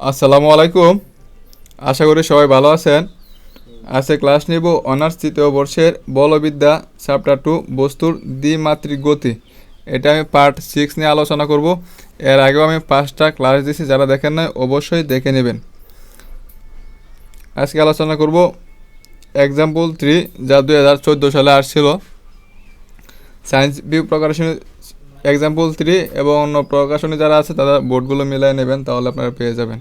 আসসালামু আলাইকুম। আশা করি সবাই ভালো আছেন। আজকে ক্লাস নিব অনার্স তৃতীয় বর্ষের বলবিদ্যা চ্যাপ্টার টু বস্তুর দ্বিমাত্রিক গতি এটা আমি পার্ট সিক্স নিয়ে আলোচনা করব। এর আগেও আমি পাঁচটা ক্লাস দিয়েছি, যারা দেখেন নাই, অবশ্যই দেখে নেবেন। আজকে আলোচনা করব এক্সাম্পল থ্রি যা দুই হাজার চোদ্দ সালে আসছিল। সায়েন্স ভিউ প্রকাশনী এক্সাম্পল থ্রি এবং অন্য প্রকাশনী যারা আছে, তারা বোর্ডগুলো মিলিয়ে নেবেন, তাহলে আপনারা পেয়ে যাবেন।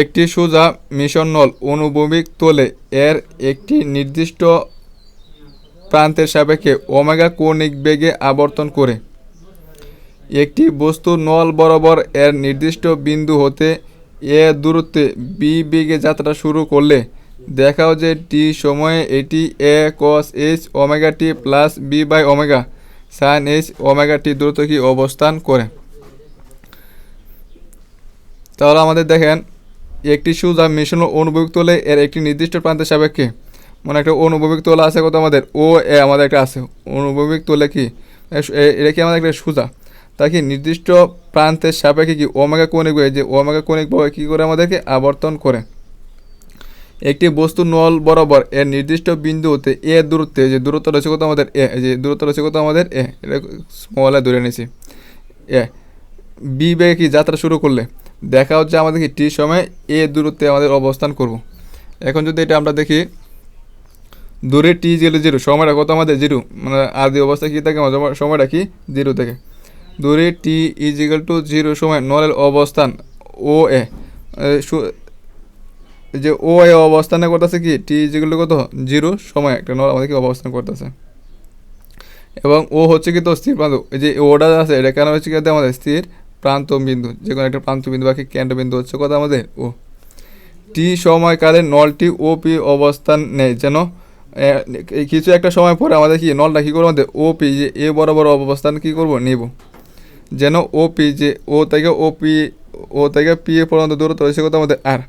একটি সোজা মিশন নল, অনুভূমিক তোলে, এর একটি নির্দিষ্ট প্রান্তের সাপেক্ষে ওমেগা কৌণিক বেগে আবর্তন করে। একটি বস্তু নল বরাবর এর নির্দিষ্ট বিন্দু হতে এ দূরত্বে বি বেগে যাত্রা শুরু করলে, দেখাও যে টি সময়ে এটি A cos H omega T plus B by omega sine H omega T দূরত্ব কি অবস্থান করে? তাহলে আমাদের দেখেন, একটি সুজা মিশন অনুভবিক তোলে এর একটি নির্দিষ্ট প্রান্তের সাপেক্ষে মানে একটা অনুভবিক তোলা আছে কত আমাদের? ও, এ আমাদের একটা আছে। অনুভবিক তোলে কি? এটা কি আমাদের একটা সুজা? তা কি নির্দিষ্ট প্রান্তের সাপেক্ষে কি ওমেগা কৌণিক যে ওমেগা কৌণিক কী করে আমাদেরকে আবর্তন করে? একটি বস্তু নল বরাবর এর নির্দিষ্ট বিন্দু হতে এ দূরত্বে যে দূরত্ব রয়েছে কত আমাদের এ, যে দূরত্ব রয়েছে কত আমাদের এ, এটা স্মলে ধরে নিয়েছি। এ, বি বেগে কি যাত্রা শুরু করলে? দেখা হচ্ছে আমাদের কি টি সময় এ দূরত্বে আমাদের অবস্থান করব। এখন যদি এটা আমরা দেখি, দূরে টি জিরো জিরো, সময়টা কত আমাদের জিরো? মানে আদি অবস্থা কী থাকে সময়টা কি? জিরো থেকে। দূরে টি ইজিক্যাল টু জিরো সময় নলের অবস্থান ও এ যে ও এ অবস্থানে করতেছে কি? টি যেগুলো কত? জিরো। সময় একটা নল আমাদের কি অবস্থান করতেছে। এবং ও হচ্ছে কি তো স্থির প্রান্ত। যে ওটা আছে, এটা কেন হচ্ছে কি আমাদের? স্থির প্রান্ত বিন্দু যে কোনো একটা প্রান্ত বিন্দু বা কি কেন্দ্র বিন্দু হচ্ছে কথা আমাদের? ও। টি সময়কালে নলটি ও পি অবস্থান নেয়। যেন কিছু একটা সময় পরে আমাদের কি, নলটা কী করব? আমাদের ও পি যে এ বরাবর অবস্থান কী করব? নেব। যেন ও পি যে ও থেকে ও পি ও থেকে পি এ পর্যন্ত দূরত্ব রয়েছে কত আমাদের? আর।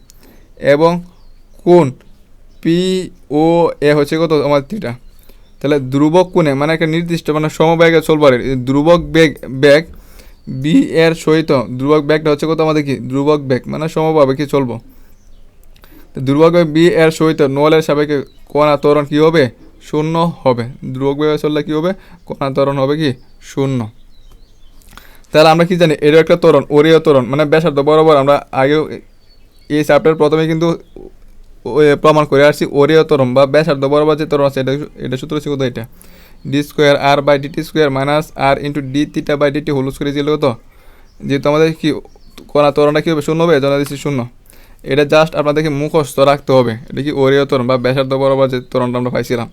এবং কোন পি ও এ হচ্ছে কত? আমাদের থিটা তাহলে ধ্রুবক কোণে মানে একটা নির্দিষ্ট মানে সমবেগে চলবার ধ্রুবক বেগ বেগ বি এর সহিত, ধ্রুবক ব্যাগটা হচ্ছে কত আমাদের কি? ধ্রুবক ব্যাগ মানে সমভাবে কি চলবো ধ্রুবক বেগ বি এর সহিত নলের সাপেক্ষে কোণা ত্বরণ কী হবে? শূন্য হবে। ধ্রুবক বেগে চললে কী হবে? কোণা ত্বরণ হবে কি? শূন্য। তাহলে আমরা কি জানি? এরও একটা ত্বরণ ওরিও ত্বরণ মানে ব্যাসার্ধ বরাবর আমরা আগেও এই চ্যাপ্টার প্রথমে কিন্তু প্রমাণ করে আসছি ওরিও ত্বরণ বা ব্যাসার্ধ বরাবর যে ত্বরণ আছে, এটা এটা সূত্র কত এটা। D square R by DT square minus R into D theta by DT whole square ছিল কত যেহেতু আমাদের কি কোনা ত্বরণটা কী হবে শূন্য হবে, জন্য দিচ্ছি শূন্য। এটা জাস্ট আপনাদেরকে মুখস্থ রাখতে হবে। এটা কি ওরিও ত্বরণ বা ব্যাসার্ধ বরাবর যে ত্বরণটা আমরা পাইছিলাম,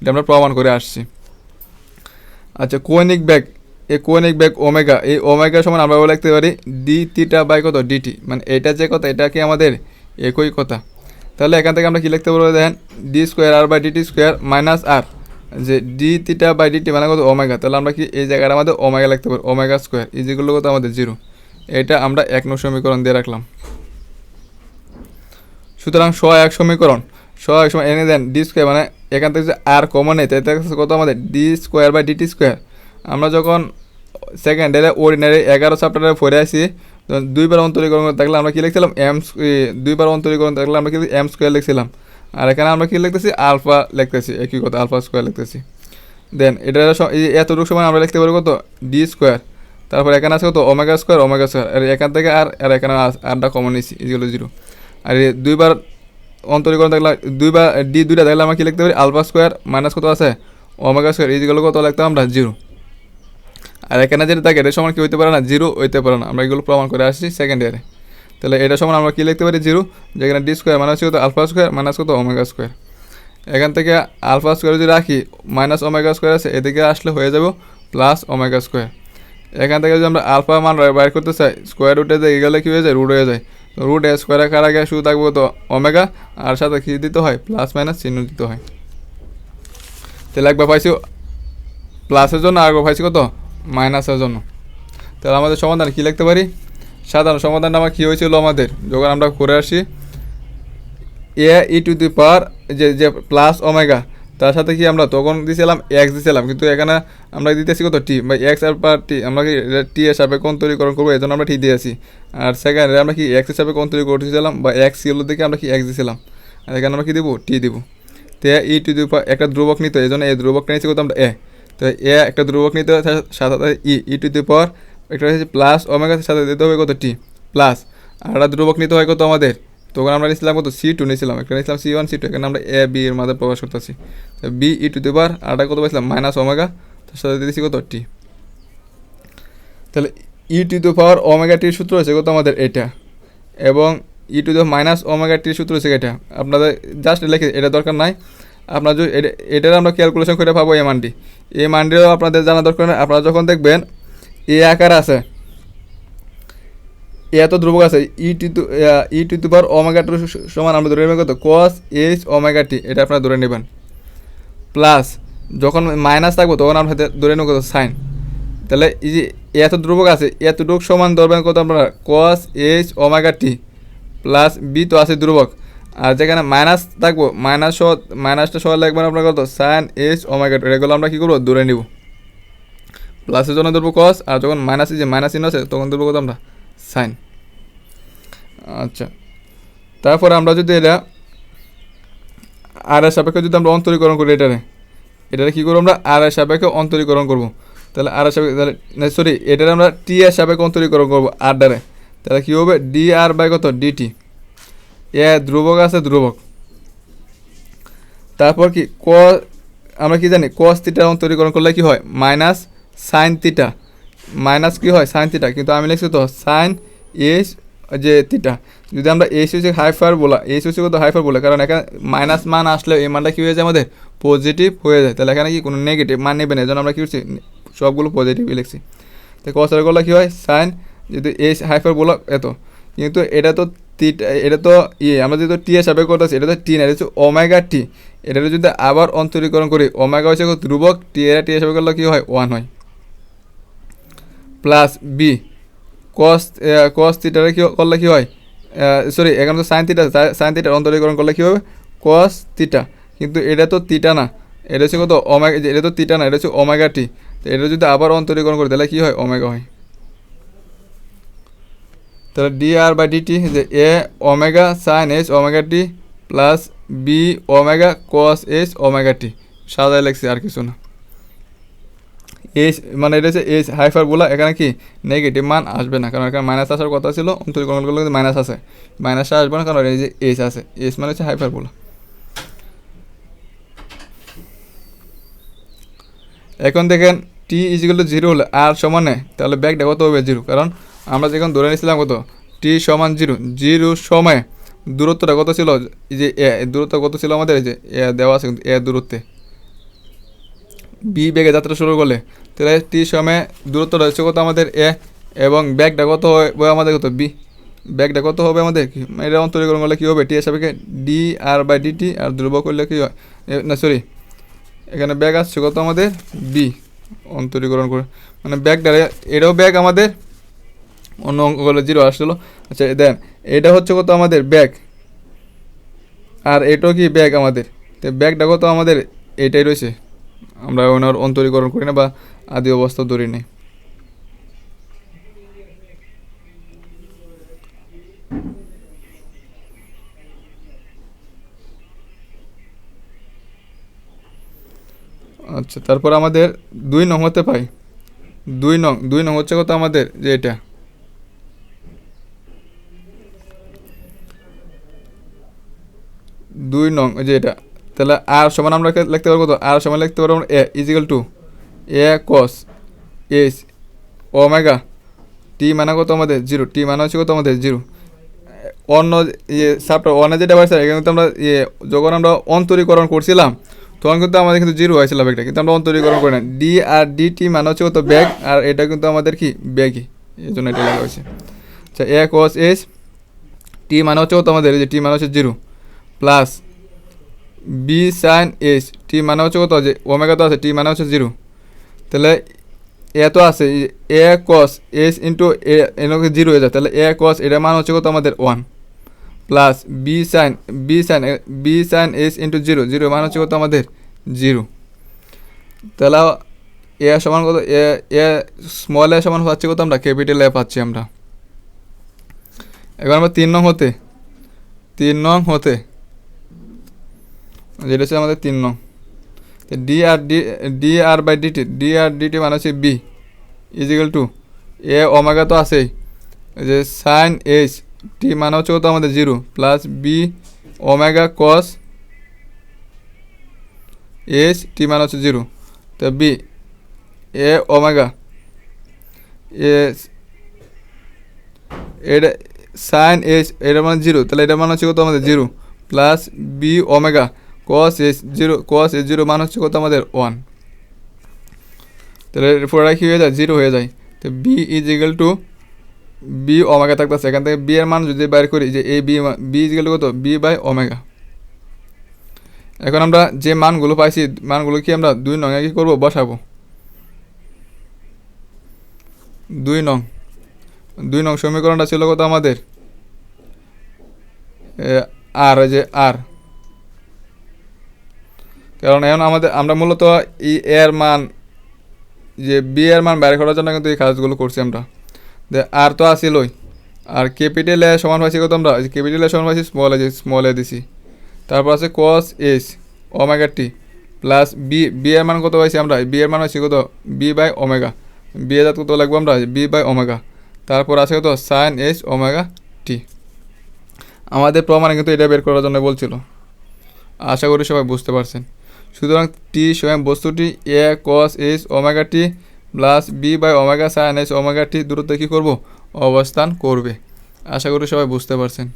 এটা আমরা প্রমাণ করে আসছি। আচ্ছা কোনিক ব্যাগ এই কোনিক ব্যাগ ওমেগা। এই ওমেগা সমান আমরা লিখতে পারি ডি থিটা বাই কত? ডিটি মানে এটা যে কথা, এটা কি আমাদের একই কথা? তাহলে এখান থেকে আমরা কী লিখতে পারব দেখেন? D square R by DT square minus R যে ডি থিটা বাই ডিটি মানে কত? ওমেগা। তাহলে আমরা কি এই জায়গাটা আমাদের ওমেগা লিখতে পারি ওমেগা স্কোয়ার এই যেগুলো কত? আমাদের জিরো এটা আমরা এক নং সমীকরণ দিয়ে রাখলাম। সুতরাং স এক সমীকরণ। স এক সময় এনে দেন ডি স্কোয়ার মানে এখান থেকে যে আর কমন নেই তাই কত আমাদের? D square by DT square আমরা যখন সেকেন্ড ইয়ারে অর্ডিনারি এগারো চ্যাপ্টারে পড়ে আসি। দুইবার অন্তরীকরণ করে থাকলে আমরা কী লিখছিলাম? এম দুইবার অন্তরীকরণ থাকলে আমরা কিন্তু এম স্কোয়ার লিখছিলাম। আর এখানে আমরা কী লিখতেছি? আলফা লিখতেছি একই কথা আলফা স্কোয়ার লিখতেছি। দেন এটা এতটুকু সময় আমরা লিখতে পারি কত? ডি স্কোয়ার তারপর এখানে আছে কত? Omega square omega square R এখান থেকে আর আর এখানে আরটা কমন নিচ্ছি ইজিগুলো জিরো আর দুইবার অন্তরীকরণ থাকলে দুইবার ডি দুইটা থাকলে আমরা কী লিখতে পারি? আলফা স্কোয়ার মাইনাস কত আছে? ওমেগা স্কোয়ার ইজিগুলো কত লিখতাম আমরা? জিরো আর এখানে যেটা থাকে, এটা সমান কি হইতে পারে না? জিরো হইতে পারে না। আমরা এগুলো প্রমাণ করে আসছি সেকেন্ড ইয়ারে তাহলে এটা সমান আমরা কি লিখতে পারি? জিরো। যেখানে ডি স্কোয়ার মাইনাস কত? আলফা স্কোয়ার মাইনাস কত? ওমেগা স্কোয়ার এখান থেকে আলফা স্কোয়ার যদি রাখি মাইনাস ওমেগা স্কোয়ার আছে, এদিকে আসলে হয়ে যাব প্লাস ওমেগা স্কোয়ার এখান থেকে যদি আমরা আলফা মান বাইর করতে চাই স্কোয়ার রুটে যে গেলে কী হয়ে যায়? রুট হয়ে যায়। তো রুট এ স্কোয়ার রাখার আগে শুধু থাকব তো ওমেগা আর সাথে কী দিতে হয়? প্লাস মাইনাস চিহ্ন দিতে হয়। তাহলে একবার পাইছি? প্লাসের জন্য আর একবার পাইছি কত? মাইনাসের জন্য। তাহলে আমাদের সমাধান কী লিখতে পারি? সাধারণ সমাধানটা আমার কী হয়েছিল আমাদের? যখন আমরা করে আসি এ ই টু দি পাওয়ার যে যে প্লাস ওমেগা তার সাথে কি আমরা তখন দিয়েছিলাম এক্স দিয়েছিলাম কিন্তু এখানে আমরা দিতেছি কত? টি বা এক্স আর পার টি আমরা কি টি এর সাপে কোন তৈরিকরণ করব? এই জন্য আমরা টি দিয়ে দিয়েছি। আর সেকেন্ডে আমরা কি এক্স হিসাবে কোন তৈরি করতেছিলাম? বা এক্স ছিল দেখে আমরা কি এক্স দিয়েছিলাম আর এখানে আমরা কি দেবো? টি দিব। তে ই টু দি একটা ধ্রুবক নিতে। এই জন্য এই ধ্রুবকটা নিয়েছি কত? আমরা এ তো এ একটা ধ্রুবক নিতে তার সাথে সাথে ই ই টু দি পাওয়ার একটা হচ্ছে প্লাস ওমেগার সাথে দিতে হবে কত টি? প্লাস। আর একটা ধ্রুবক নিতে হয় কত আমাদের? তখন আমরা নিয়েছিলাম কত? সি টু নিয়েছিলাম একটা নিয়েছিলাম সি ওয়ান, সি টু, এখানে আমরা এ, বি এর মাধ্যমে প্রকাশ করতেছি। তো বি, ই টু দি পাওয়ার, আর একটা কত পাইছিলাম? মাইনাস ওমেগা, তার সাথে দিয়েছি কত? টি। তাহলে ই টু দি পাওয়ার ওমেগা টির সূত্র হচ্ছে কত আমাদের? এটা। এবং E to the minus omega টির সূত্র হচ্ছে এটা। আপনাদের জাস্ট লিখে, এটা দরকার নাই। আপনার যদি এটা- এটার আমরা ক্যালকুলেশন করে পাবো এই মানটি এই মানটিও আপনাদের জানা দরকার আপনারা যখন দেখবেন এ আকার আছে এ এত ধ্রুবক আছে E to to E to to power omega two সমান আমরা ধরে নেবেন কত? কস এইচ ওমেগা টি এটা আপনারা ধরে নেবেন। প্লাস যখন মাইনাস থাকব তখন আমরা ধরে নেব কত? সাইন তাহলে এই যে এত ধ্রুবক আছে এতটুকু সমান ধরবেন কত আপনারা? Cos H omega T plus B তো আছে ধ্রুবক। আর যেখানে মাইনাস থাকব মাইনাস সহ মাইনাসটা সহ লাগবেন আপনার কত? সাইন এইচ ওমেগা টি এগুলো আমরা কী করব? দূরে নিব। প্লাসের জন্য ধরবো কস আর যখন মাইনাস যে মাইনাস চিহ্ন আছে, তখন ধরবো কত আমরা? সাইন আচ্ছা। তারপরে আমরা যদি এটা আর এর সাপেক্ষে যদি আমরা অন্তরীকরণ করি এটারে এটারে কী করব আমরা? আর এর সাপেক্ষে অন্তরীকরণ করব। তাহলে আর এর সাপেক্ষে, তাহলে সরি এটারে আমরা টি এর সাপেক্ষে অন্তরীকরণ করব আর ডারে তাহলে কী হবে? ডি আর বাই কত? ডিটি এ ধ্রুবক আছে ধ্রুবক। তারপর কি? ক, আমরা কি জানি? কস থিটা অন্তরীকরণ করলে কি হয়? মাইনাস সাইন থিটা মাইনাস কি হয়? সাইন থিটা কিন্তু আমি লিখছি তো সাইন এস যে থিটা যদি আমরা এস হচ্ছে হাইফার বলা এস হচ্ছে কত? হাইফার বলে কারণ এখানে মাইনাস মান আসলে এই মানটা কী হয়ে যায় আমাদের? পজিটিভ হয়ে যায়। তাহলে এখানে কি কোনো নেগেটিভ মান নেবে না? জন্য আমরা কী করছি? সবগুলো পজিটিভই লিখছি। তো কসার করলে কী হয়? সাইন যদি এস হাইফার বলা এত। কিন্তু এটা তো তিটা এটা তো ইয়ে আমরা যেহেতু টি এর সাপেক্ষে করতেছি, এটা তো টি না, এটা হচ্ছে ওমেগা টি। এটা যদি আবার অন্তরীকরণ করি, ওমেগা হচ্ছে ধ্রুবক টি, এর টি এর সাপেক্ষে করলে কী হয়? ওয়ান হয়। প্লাস বি কস কস থিটারে কি করলে কী হয়? সরি এখানে তো সাইন থিটা সাইন থিটার অন্তরীকরণ করলে কী হবে? কস থিটা কিন্তু এটা তো থিটা না, এটা হচ্ছে কত? ওমেগা, এটা তো থিটা না, এটা হচ্ছে ওমেগা টি। তো এটা যদি আবার অন্তরীকরণ করি, তাহলে কী হয়? ওমেগা হয়। তাহলে ডি আর বাই ডিটি যে A omega sine H omega T plus B omega cos H omega T সাজায় লাগছে আর কিছু না। এইচ মানে এটা হচ্ছে এইচ হাইফার বলা এখানে কি? নেগেটিভ মান আসবে না, কারণ এখানে মাইনাস আসার কথা ছিল অন্তরীকরণ করলে কিন্তু মাইনাস আছে। মাইনাসটা আসবে না, কারণ এই যে এইচ আছে। এইচ মানে হচ্ছে হাইফার বলা এখন দেখেন টি ইজিক্যাল টু জিরো হলে আর সমানে তাহলে ব্যাগটা কত হবে? জিরো কারণ আমরা যখন ধরে নিয়েছিলাম কত? টি সমান জিরো। জিরো সময় দূরত্বটা কত ছিল? যে এ দূরত্ব কত ছিল আমাদের? যে এ দেওয়া আছে কিন্তু এ দূরত্বে। বি বেগে যাত্রা শুরু করলে, তাহলে টি সময়ে দূরত্বটা হচ্ছে কত আমাদের? এ এবং ব্যাগটা কত হবে আমাদের কত? বি ব্যাগটা কত হবে আমাদের? এটা অন্তরীকরণ করলে কী হবে? টি সাপেক্ষে ডি আর বাই ডিটি আর ধ্রুবক করলে কী হয়? না সরি এখানে ব্যাগ আসছে কত আমাদের? বি অন্তরীকরণ করে। মানে ব্যাগটা, এটাও ব্যাগ আমাদের অন্য অঙ্কগুলো জিরো আসছিল আচ্ছা দেন, এটা হচ্ছে কত আমাদের ব্যাগ? আর এটাও কি ব্যাগ আমাদের? তো ব্যাগটা কত আমাদের? এটাই রয়েছে। আমরা ওনার অন্তরীকরণ করি না বা আদি অবস্থা ধরি নেই আচ্ছা তারপর আমাদের দুই নং হতে পাই। দুই নং দুই নং হচ্ছে কত আমাদের? যে এটা। দুই নং যে এটা। তাহলে আর সমান আমরা লিখতে পারব কত আর সমান লিখতে পারব A is equal to A cos H omega T মানে কত আমাদের? জিরো টি মানে হচ্ছে কত আমাদের? জিরো অন্য ইয়ে সাপটা অন্য যেটা পাইছে এখানে কিন্তু আমরা ইয়ে যখন আমরা অন্তরীকরণ করছিলাম, তখন কিন্তু আমাদের কিন্তু জিরো হয়েছিল ব্যাগটা। কিন্তু আমরা অন্তরীকরণ করি না। ডি আর ডি টি মানে হচ্ছে কত? ব্যাগ। আর এটা কিন্তু আমাদের কি? ব্যাগই। এই জন্য এটা লেখা হয়েছে। আচ্ছা এ কস এইচ টি মানে হচ্ছে কত আমাদের? যে টি মানে হচ্ছে zero plus B sine H T মানে হচ্ছে কত? যে ওমেগা তো আছে টি মানে হচ্ছে জিরো তাহলে এ তো আছে A cos H into A NK zero হয়ে যায়। তাহলে এ কস এটা মান হচ্ছে কত? আমাদের one plus B sine B sine B sine H into zero zero মান হচ্ছে কত? আমাদের জিরো তাহলে এ সমান কত? এ এ স্মল এ সমান পাচ্ছি কত আমরা? ক্যাপিটাল এ পাচ্ছি আমরা। এবার আমরা তিন নং হতে, তিন নং হতে যেটা হচ্ছে আমাদের তিন নং। D R D D R by DT D R DT মানে হচ্ছে B is equal to A omega তো আছেই। যে সাইন এইচ টি মানে হচ্ছে কত আমাদের? Zero plus B omega cos H T মানে হচ্ছে জিরো। তো বি এ ওমেগা। এ এটা সাইন এইচ এটা মানে জিরো, তাহলে এটা মানে হচ্ছে কত আমাদের? Zero plus B omega. Cos H zero cos H zero মানে হচ্ছে কত আমাদের? ওয়ান তাহলে পুরোটা কী হয়ে যায়? জিরো হয়ে যায়। তো B is equal to B omega থাকতেছে। এখান থেকে বি এর মান যদি বাইর করি যে এই B B is equal to কত? বি বাই ওমেগা এখন আমরা যে মানগুলো পাইছি মানগুলো কি আমরা দুই নঙে কি করব? বসাবো। দুই নং। দুই নং সমীকরণটা ছিল কত আমাদের? এ, আর যে আর কারণ এখন আমাদের, আমরা মূলত ই এর মান, যে বি এর মান বাইরে করার জন্য কিন্তু এই কাজগুলো করছি আমরা। আর তো আসিলই আর ক্যাপিটাল এ সমান পাইছি কত আমরা? ক্যাপিটাল এ সমান পাইছি স্মল এ স্মল এ দিছি। তারপর আছে cos S omega T plus B B এর মান কত পাইছি আমরা? বি এর মান পাইছি কত? বি বাই ওমেগা বি এর কত লাগবো আমরা? বি বাই ওমেগা তারপর আছে কত? সাইন এস ওমেগা টি আমাদের প্রমাণে কিন্তু এটা বের করার জন্য বলছিল। আশা করি সবাই বুঝতে পারছেন। সুতরাং টি স্বয়ং বস্তুটি A cos H omega T plus B by omega sine S omega T দূরত্বে কী করব? অবস্থান করবে। আশা করি সবাই বুঝতে পারছেন।